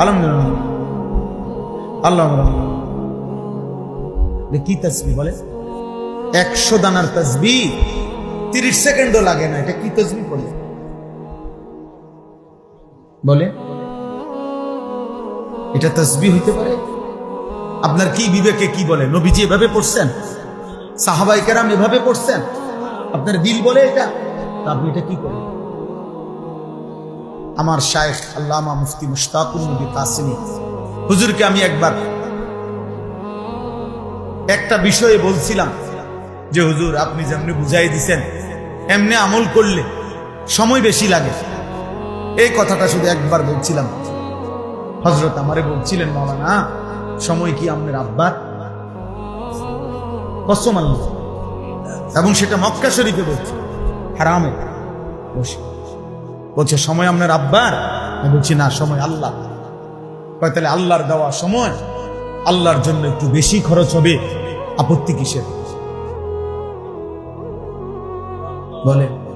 আলহামদুলিল্লাহ আল্লাহ কি তসবি বলে? একশো দানার তসবি তিরিশ সেকেন্ডও লাগে না। এটা কি তসবি বলে? বলে? এটা তসবি হইতে পারে। আপনার কি বিবেকে কি বলে? নবীজি এভাবে পড়ছেন? সাহাবাই কেরাম এভাবে পড়ছেন? আপনার দিল বলে এটা? আপনি এটা কি করেন? আমার শায়েখ আল্লামা মুফতি মুশতাকুল নবী কাসিমি। হুজুরকে আমি একবার একটা বিষয়ে বলছিলাম যে, হুজুর, আপনি যেমনি বুঝাই দিছেন, এমনি আমল করলে সময় বেশি লাগে। এই কথাটা শুধু একবার বলছিলাম। হজরত আমারে বলছিলেন মৌলানা সময় কি আপনার আব্বার কসম আল্লাহ। এবং সেটা মক্কা শরীফে বলছে, হারামে। বসে। বলছে, সময় আপনার আব্বার? আমি বলছি, না, সময় আল্লাহ। তাহলে আল্লাহর দেওয়া সময় আল্লাহর জন্য একটু বেশি খরচ হবে। আপত্তি কিসের? বলে